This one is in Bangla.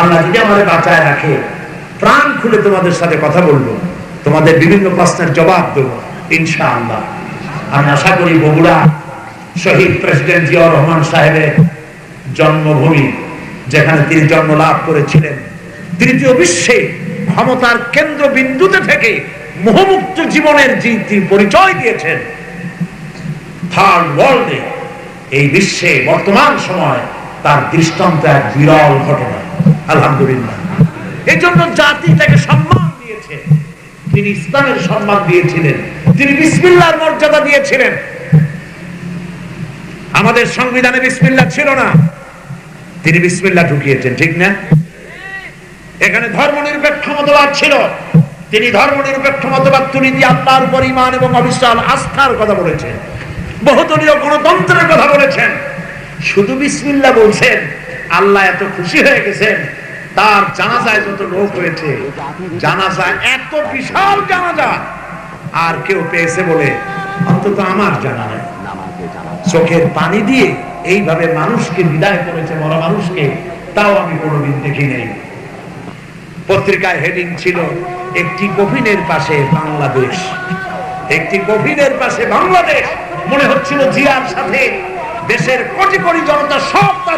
আল্লাহ যদি আমাদের বাঁচায় রাখে, প্রাণ খুলে তোমাদের সাথে কথা বলব, তোমাদের বিভিন্ন প্রশ্নের জবাব দেবো, ইনশাআল্লাহ। আমি আশা করি বগুড়া শহীদ প্রেসিডেন্ট জিয়াউর রহমান সাহেবের জন্মভূমি, যেখানে তিনি জন্ম লাভ করেছিলেন তৃতীয় বিশ্বে ক্ষমতার কেন্দ্র বিন্দুতে থেকে মোহমুক্ত জীবনের যে পরিচয় দিয়েছেন, থার্ড ওয়ার্ল্ডে, এই বিশ্বে বর্তমান সময় তার দৃষ্টান্ত এক বিরল ঘটনা। আলহামদুলিল্লাহ। এই জন্য জাতি তাকে সম্মান দিয়েছে। তিনি ইসলামের সম্মান দিয়েছিলেন। তিনি বিসমিল্লার মর্যাদা দিয়েছিলেন। আমাদের সংবিধানে বিসমিল্লা ছিল না। তিনি বিসমিল্লা ঢুকিয়েছেন, ঠিক না? এখানে ধর্ম নিরপেক্ষ মতবাদ ছিল। তিনি ধর্ম নিরপেক্ষ মতবাদ তুলে দিয়ে উপর ইমান এবং অবিশ্বাস, আস্থার কথা বলেছেন। বহুদলীয় গণতন্ত্রের কথা বলেছেন। শুধু বিসমিল্লা বলছেন আল্লাহ এত খুশি হয়ে গেছেন, তার জানাজায় যত লোক হয়েছে জানাজা এত বিশাল জানাজা, আর কেউ পেয়েছে বলে অন্তত আমার জানা নাই। চোখের পানি দিয়ে এইভাবে মানুষকে বিদায় করেছে মরা মানুষকে, তাও আমি কোনোদিন দেখি নেই। পত্রিকায় হেডিং ছিল, একটি কফিনের পাশে বাংলাদেশ, একটি কফিনের পাশে বাংলাদেশ। মনে হচ্ছিল জিয়ার সাথে দেশের কোটি কোটি জনতা সব তার